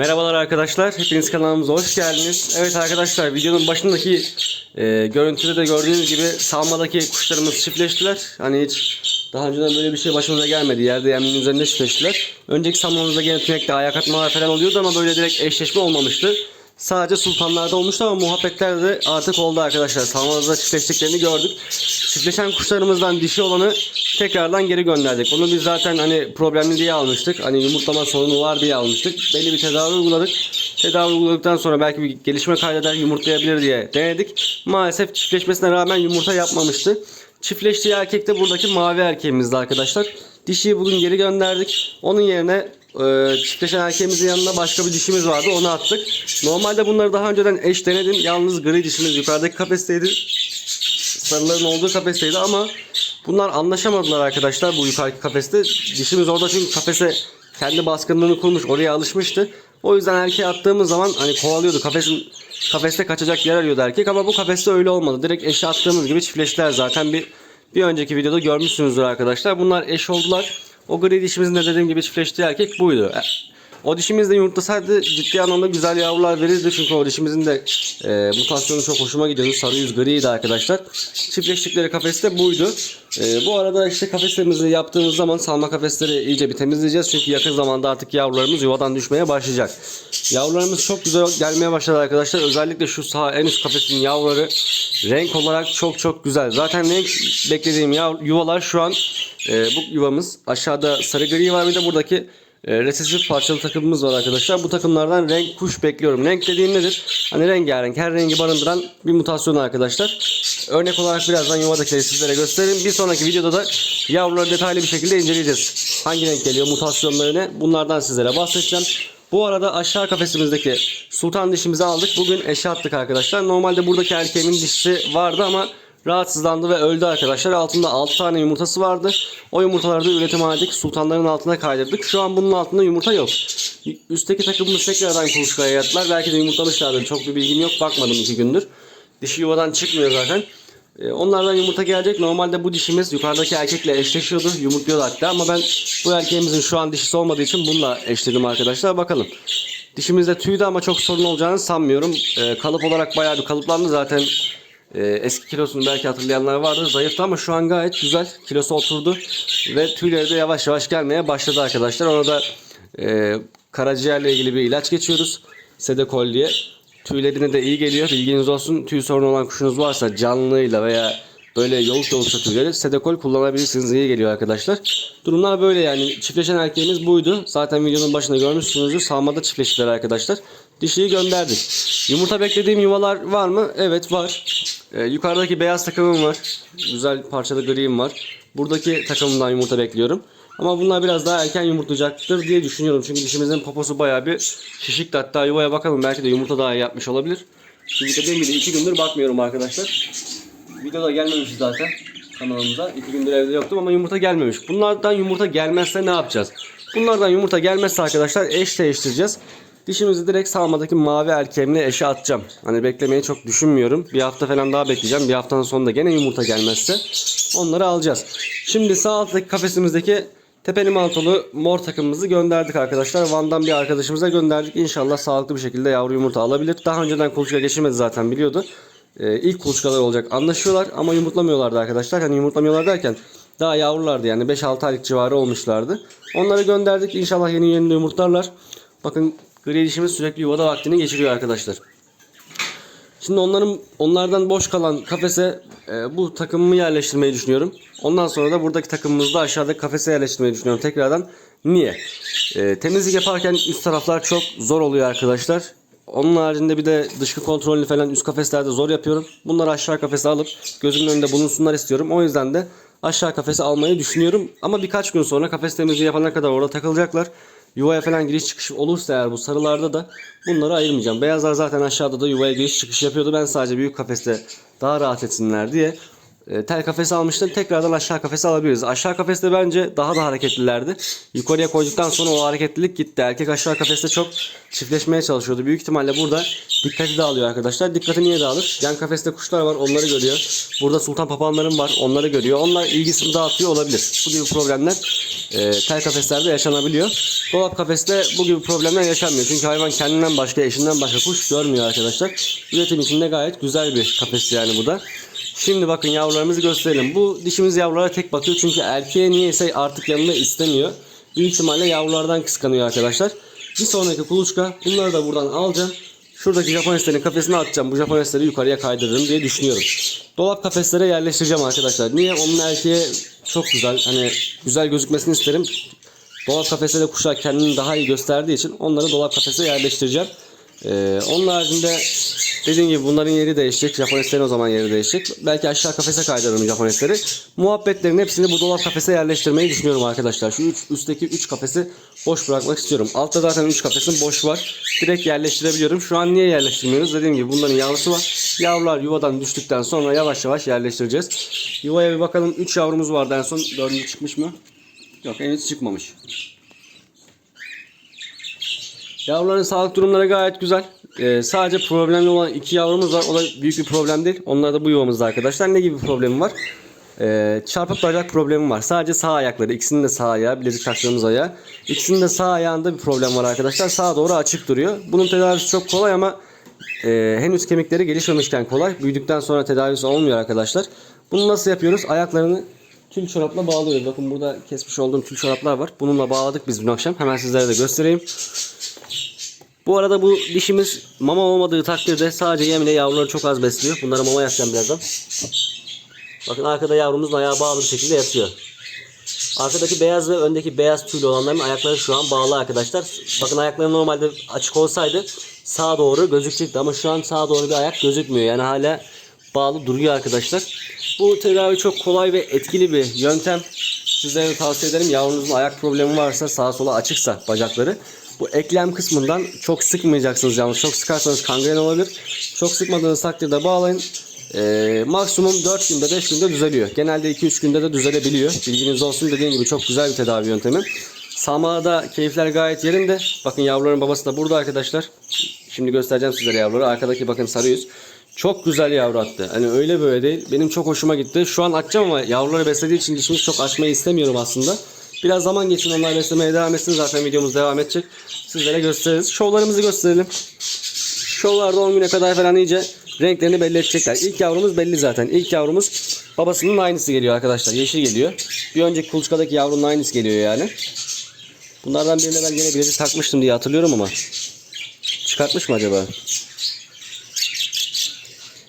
Merhabalar arkadaşlar, hepiniz kanalımıza hoş geldiniz. Evet arkadaşlar, videonun başındaki e, görüntüde de gördüğünüz gibi salmadaki kuşlarımız çiftleştiler. Hani hiç daha önceden böyle bir şey başımıza gelmedi. Yerde yeminin üzerinde çiftleştiler. Önceki salmamızda gene tünekte ayak atmalar falan oluyordu ama böyle direkt eşleşme olmamıştı. Sadece sultanlarda olmuştu ama muhabbetler de artık oldu arkadaşlar. Salmamızda çiftleştiklerini gördük. Çiftleşen kuşlarımızdan dişi olanı tekrardan geri gönderdik. Onu biz zaten hani problemli diye almıştık. Hani yumurtlama sorunu var diye almıştık. Belli bir tedavi uyguladık. Tedavi uyguladıktan sonra belki bir gelişme kaydeder yumurtlayabilir diye denedik. Maalesef çiftleşmesine rağmen yumurta yapmamıştı. Çiftleştiği erkek de buradaki mavi erkeğimizdi arkadaşlar. Dişiyi bugün geri gönderdik. Onun yerine çiftleşen erkeğimizin yanına başka bir dişimiz vardı. Onu attık. Normalde bunları daha önceden eş denedim. Yalnız gri dişimiz yukarıdaki kafesteydi. Sarıların olduğu kafesteydi ama bunlar anlaşamadılar arkadaşlar bu yukarıki kafeste. Dişimiz orada çünkü kafese kendi baskınlığını kurmuş. Oraya alışmıştı. O yüzden erkeğe attığımız zaman hani kovalıyordu. Kafesin kafeste kaçacak yer arıyordu erkek ama bu kafeste öyle olmadı. Direkt eşe attığımız gibi çiftleştiler zaten bir bir önceki videoda görmüşsünüzdür arkadaşlar. Bunlar eş oldular. O gri dişimizin de dediğim gibi çiftleştiği erkek buydu. O dişimiz de yumurtlasaydı ciddi anlamda güzel yavrular verirdi. Çünkü o dişimizin de e, mutasyonu çok hoşuma gidiyordu. Sarı yüz griydi arkadaşlar. Çiftleştikleri kafeste buydu. E, bu arada işte kafeslerimizi yaptığımız zaman salma kafesleri iyice bir temizleyeceğiz. Çünkü yakın zamanda artık yavrularımız yuvadan düşmeye başlayacak. Yavrularımız çok güzel gelmeye başladı arkadaşlar. Özellikle şu sağ en üst kafesin yavruları renk olarak çok çok güzel. Zaten renk beklediğim yav- yuvalar şu an e, bu yuvamız. Aşağıda sarı gri var bir de buradaki e, resesif parçalı takımımız var arkadaşlar. Bu takımlardan renk kuş bekliyorum. Renk dediğim nedir? Hani rengarenk her rengi barındıran bir mutasyon arkadaşlar. Örnek olarak birazdan yuvadakileri sizlere göstereyim. Bir sonraki videoda da yavruları detaylı bir şekilde inceleyeceğiz. Hangi renk geliyor, mutasyonları ne? Bunlardan sizlere bahsedeceğim. Bu arada aşağı kafesimizdeki sultan dişimizi aldık. Bugün eşe attık arkadaşlar. Normalde buradaki erkeğimin dişisi vardı ama rahatsızlandı ve öldü arkadaşlar. Altında 6 tane yumurtası vardı. O yumurtaları da üretimhanedeki sultanların altına kaydırdık. Şu an bunun altında yumurta yok. Üstteki takımımız tekrardan kuluçkaya yattılar. Belki de yumurtlamışlardır. Çok bir bilgim yok. Bakmadım 2 gündür. Dişi yuvadan çıkmıyor zaten. Ee, Onlardan yumurta gelecek. Normalde bu dişimiz yukarıdaki erkekle eşleşiyordu. Yumurtluyordu hatta ama ben bu erkeğimizin şu an dişisi olmadığı için bununla eşledim arkadaşlar. Bakalım. Dişimizde tüydü ama çok sorun olacağını sanmıyorum. Ee, kalıp olarak bayağı bir kalıplandı zaten. Ee, eski kilosunu belki hatırlayanlar vardır. Zayıftı ama şu an gayet güzel. Kilosu oturdu. Ve tüyleri de yavaş yavaş gelmeye başladı arkadaşlar. Ona da e, karaciğerle ilgili bir ilaç geçiyoruz. Sedekol diye. Tüylerine de iyi geliyor. Bilginiz olsun. Tüy sorunu olan kuşunuz varsa canlıyla veya böyle yoluk yoluksa tüyleri sedekol kullanabilirsiniz. İyi geliyor arkadaşlar. Durumlar böyle yani. Çiftleşen erkeğimiz buydu. Zaten videonun başında görmüşsünüzdür. Sağmada çiftleştiler arkadaşlar. Dişiyi gönderdik. Yumurta beklediğim yuvalar var mı? Evet var. Ee, yukarıdaki beyaz takımım var. Güzel parçalı gri'im var. Buradaki takımımdan yumurta bekliyorum. Ama bunlar biraz daha erken yumurtlayacaktır diye düşünüyorum. Çünkü dişimizin poposu bayağı bir şişikti. Hatta yuvaya bakalım belki de yumurta daha yapmış olabilir. Çünkü dediğim gibi iki gündür bakmıyorum arkadaşlar. Video da gelmemiş zaten kanalımıza. İki gündür evde yoktum ama yumurta gelmemiş. Bunlardan yumurta gelmezse ne yapacağız? Bunlardan yumurta gelmezse arkadaşlar eş değiştireceğiz. Dişimizi direkt salmadaki mavi erkeğimle eşe atacağım. Hani beklemeyi çok düşünmüyorum. Bir hafta falan daha bekleyeceğim. Bir haftanın sonunda gene yumurta gelmezse onları alacağız. Şimdi sağ alttaki kafesimizdeki tepeli mantolu mor takımımızı gönderdik arkadaşlar. Van'dan bir arkadaşımıza gönderdik. İnşallah sağlıklı bir şekilde yavru yumurta alabilir. Daha önceden kuluçka geçirmedi zaten biliyordu. Ee, ilk kuluçkalar olacak anlaşıyorlar ama yumurtlamıyorlardı arkadaşlar. Hani yumurtlamıyorlar derken daha yavrulardı yani 5-6 aylık civarı olmuşlardı. Onları gönderdik. İnşallah yeni yeni yumurtlarlar. Bakın gri dişimiz sürekli yuvada vaktini geçiriyor arkadaşlar. Şimdi onların onlardan boş kalan kafese e, bu takımımı yerleştirmeyi düşünüyorum. Ondan sonra da buradaki takımımızı da aşağıdaki kafese yerleştirmeyi düşünüyorum tekrardan. Niye? E, temizlik yaparken üst taraflar çok zor oluyor arkadaşlar. Onun haricinde bir de dışkı kontrolünü falan üst kafeslerde zor yapıyorum. Bunları aşağı kafese alıp gözümün önünde bulunsunlar istiyorum. O yüzden de aşağı kafese almayı düşünüyorum. Ama birkaç gün sonra kafes temizliği yapana kadar orada takılacaklar. Yuvaya falan giriş çıkış olursa eğer bu sarılarda da bunları ayırmayacağım. Beyazlar zaten aşağıda da yuvaya giriş çıkış yapıyordu. Ben sadece büyük kafeste daha rahat etsinler diye tel kafesi almıştım. Tekrardan aşağı kafesi alabiliriz. Aşağı kafeste bence daha da hareketlilerdi. Yukarıya koyduktan sonra o hareketlilik gitti. Erkek aşağı kafeste çok çiftleşmeye çalışıyordu. Büyük ihtimalle burada dikkati dağılıyor arkadaşlar. Dikkati niye dağılır? Yan kafeste kuşlar var onları görüyor. Burada sultan papağanlarım var onları görüyor. Onlar ilgisini dağıtıyor olabilir. Bu gibi problemler e, tel kafeslerde yaşanabiliyor. Dolap kafeste bu gibi problemler yaşanmıyor. Çünkü hayvan kendinden başka, eşinden başka kuş görmüyor arkadaşlar. Üretim için de gayet güzel bir kafes yani bu da. Şimdi bakın yavrularımızı gösterelim. Bu dişimiz yavrulara tek bakıyor çünkü erkeğe niyeyse artık yanında istemiyor. Büyük ihtimalle yavrulardan kıskanıyor arkadaşlar. Bir sonraki kuluçka bunları da buradan alacağım. Şuradaki Japoneslerin kafesine atacağım. Bu Japonesleri yukarıya kaydırırım diye düşünüyorum. Dolap kafeslere yerleştireceğim arkadaşlar. Niye? Onun erkeğe çok güzel. Hani güzel gözükmesini isterim. Dolap kafeste de kuşlar kendini daha iyi gösterdiği için onları dolap kafese yerleştireceğim. Ee, onun haricinde dediğim gibi bunların yeri değişecek. Japoneslerin o zaman yeri değişecek. Belki aşağı kafese kaydırırım Japonesleri. Muhabbetlerin hepsini bu dolap kafese yerleştirmeyi düşünüyorum arkadaşlar. Şu üç, üstteki 3 kafesi boş bırakmak istiyorum. Altta zaten 3 kafesin boş var. Direkt yerleştirebiliyorum. Şu an niye yerleştirmiyoruz? Dediğim gibi bunların yavrusu var. Yavrular yuvadan düştükten sonra yavaş yavaş yerleştireceğiz. Yuvaya bir bakalım. 3 yavrumuz vardı en son. Dördüncü çıkmış mı? Yok henüz çıkmamış. Yavruların sağlık durumları gayet güzel. Ee, sadece problemli olan iki yavrumuz var. O da büyük bir problem değil. Onlar da bu yuvamızda arkadaşlar. Ne gibi bir problemi var? Ee, çarpık bacak problemi var. Sadece sağ ayakları. ikisinin de sağ ayağı. Bilezik taktığımız ayağı. İkisinin de sağ ayağında bir problem var arkadaşlar. Sağa doğru açık duruyor. Bunun tedavisi çok kolay ama e, henüz kemikleri gelişmemişken kolay. Büyüdükten sonra tedavisi olmuyor arkadaşlar. Bunu nasıl yapıyoruz? Ayaklarını tül çorapla bağlıyoruz. Bakın burada kesmiş olduğum tül çoraplar var. Bununla bağladık biz dün akşam. Hemen sizlere de göstereyim. Bu arada bu dişimiz mama olmadığı takdirde sadece yem ile yavruları çok az besliyor. Bunlara mama yapacağım birazdan. Bakın arkada yavrumuz ayağı bağlı bir şekilde yatıyor. Arkadaki beyaz ve öndeki beyaz tüylü olanların ayakları şu an bağlı arkadaşlar. Bakın ayakları normalde açık olsaydı sağa doğru gözükecekti ama şu an sağa doğru bir ayak gözükmüyor. Yani hala bağlı duruyor arkadaşlar. Bu tedavi çok kolay ve etkili bir yöntem. Sizlere tavsiye ederim. Yavrunuzun ayak problemi varsa sağa sola açıksa bacakları. Bu eklem kısmından çok sıkmayacaksınız yalnız. Çok sıkarsanız kangren olabilir. Çok sıkmadığınız takdirde bağlayın. Ee, maksimum 4 günde 5 günde düzeliyor. Genelde 2-3 günde de düzelebiliyor. Bilginiz olsun dediğim gibi çok güzel bir tedavi yöntemi. Samada keyifler gayet yerinde. Bakın yavruların babası da burada arkadaşlar. Şimdi göstereceğim sizlere yavruları. Arkadaki bakın sarı yüz. Çok güzel yavru attı. Hani öyle böyle değil. Benim çok hoşuma gitti. Şu an açacağım ama yavruları beslediği için dişimiz çok açmayı istemiyorum aslında. Biraz zaman geçsin onlar beslemeye devam etsin. Zaten videomuz devam edecek. Sizlere gösteririz. Şovlarımızı gösterelim. Şovlarda 10 güne kadar falan iyice renklerini belli edecekler. İlk yavrumuz belli zaten. İlk yavrumuz babasının aynısı geliyor arkadaşlar. Yeşil geliyor. Bir önceki kuluçkadaki yavrunun aynısı geliyor yani. Bunlardan birine ben yine bilezik takmıştım diye hatırlıyorum ama. Çıkartmış mı acaba?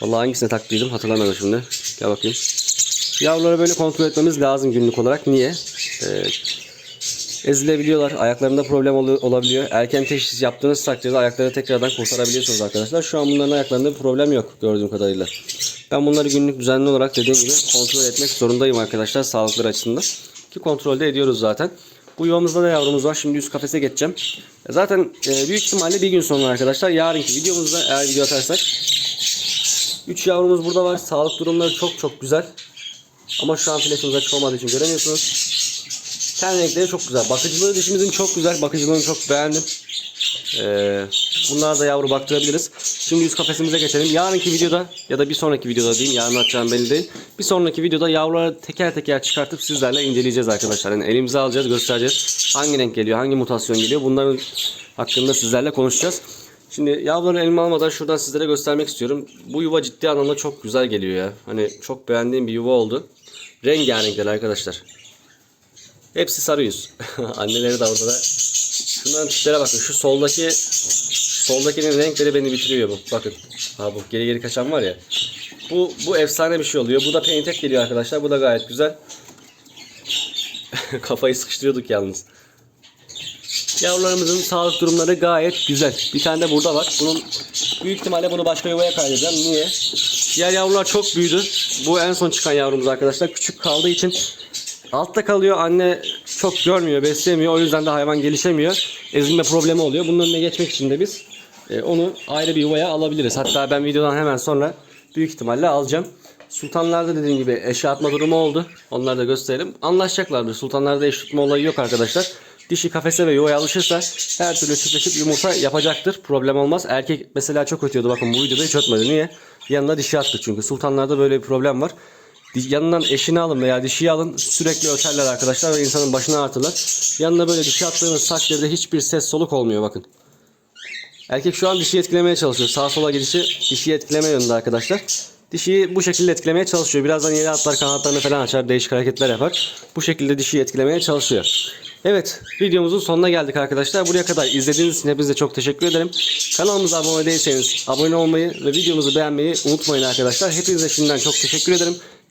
Vallahi hangisine taktıydım hatırlamıyorum şimdi. Gel bakayım. Yavruları böyle kontrol etmemiz lazım günlük olarak. Niye? Ee, ezilebiliyorlar. Ayaklarında problem ol- olabiliyor. Erken teşhis yaptığınız takdirde ayakları tekrardan kurtarabiliyorsunuz arkadaşlar. Şu an bunların ayaklarında bir problem yok gördüğüm kadarıyla. Ben bunları günlük düzenli olarak dediğim gibi kontrol etmek zorundayım arkadaşlar sağlıkları açısından. Ki kontrolde ediyoruz zaten. Bu yuvamızda da yavrumuz var. Şimdi üst kafese geçeceğim. E, Zaten e, büyük ihtimalle bir gün sonra arkadaşlar yarınki videomuzda eğer video atarsak 3 yavrumuz burada var. Sağlık durumları çok çok güzel. Ama şu an flaşımız açık olmadığı için göremiyorsunuz. Ten renkleri çok güzel. Bakıcılığı dişimizin çok güzel. Bakıcılığını çok beğendim. Ee, bunlara da yavru baktırabiliriz. Şimdi üst kafesimize geçelim. Yarınki videoda ya da bir sonraki videoda diyeyim. Yarın atacağım belli değil. Bir sonraki videoda yavruları teker teker çıkartıp sizlerle inceleyeceğiz arkadaşlar. Yani elimize alacağız, göstereceğiz. Hangi renk geliyor, hangi mutasyon geliyor. Bunların hakkında sizlerle konuşacağız. Şimdi yavruları elime almadan şuradan sizlere göstermek istiyorum. Bu yuva ciddi anlamda çok güzel geliyor ya. Hani çok beğendiğim bir yuva oldu. Rengarenkler arkadaşlar. Hepsi sarı yüz. Anneleri de orada. Şunların tiplere bakın. Şu soldaki soldakinin renkleri beni bitiriyor bu. Bakın. Ha bu geri geri kaçan var ya. Bu bu efsane bir şey oluyor. Bu da paintek geliyor arkadaşlar. Bu da gayet güzel. Kafayı sıkıştırıyorduk yalnız. Yavrularımızın sağlık durumları gayet güzel. Bir tane de burada var. Bunun büyük ihtimalle bunu başka yuvaya kaydedeceğim. Niye? Diğer yavrular çok büyüdü. Bu en son çıkan yavrumuz arkadaşlar. Küçük kaldığı için altta kalıyor. Anne çok görmüyor, beslemiyor. O yüzden de hayvan gelişemiyor. Ezilme problemi oluyor. Bunun önüne geçmek için de biz e, onu ayrı bir yuvaya alabiliriz. Hatta ben videodan hemen sonra büyük ihtimalle alacağım. Sultanlarda dediğim gibi eşe atma durumu oldu. Onları da gösterelim. Anlaşacaklardır. Sultanlarda eş tutma olayı yok arkadaşlar. Dişi kafese ve yuvaya alışırsa her türlü çiftleşip yumurta yapacaktır. Problem olmaz. Erkek mesela çok ötüyordu. Bakın bu videoda hiç ötmedi. Niye? Yanına dişi attı çünkü. Sultanlarda böyle bir problem var. Yanından eşini alın veya dişiyi alın. Sürekli öterler arkadaşlar ve insanın başına artırlar. Yanına böyle dişi attığınız takdirde hiçbir ses soluk olmuyor bakın. Erkek şu an dişiyi etkilemeye çalışıyor. Sağa sola gidişi dişiyi etkileme yönünde arkadaşlar. Dişiyi bu şekilde etkilemeye çalışıyor. Birazdan yere atlar kanatlarını falan açar. Değişik hareketler yapar. Bu şekilde dişiyi etkilemeye çalışıyor. Evet videomuzun sonuna geldik arkadaşlar. Buraya kadar izlediğiniz için hepinize çok teşekkür ederim. Kanalımıza abone değilseniz abone olmayı ve videomuzu beğenmeyi unutmayın arkadaşlar. Hepinize şimdiden çok teşekkür ederim.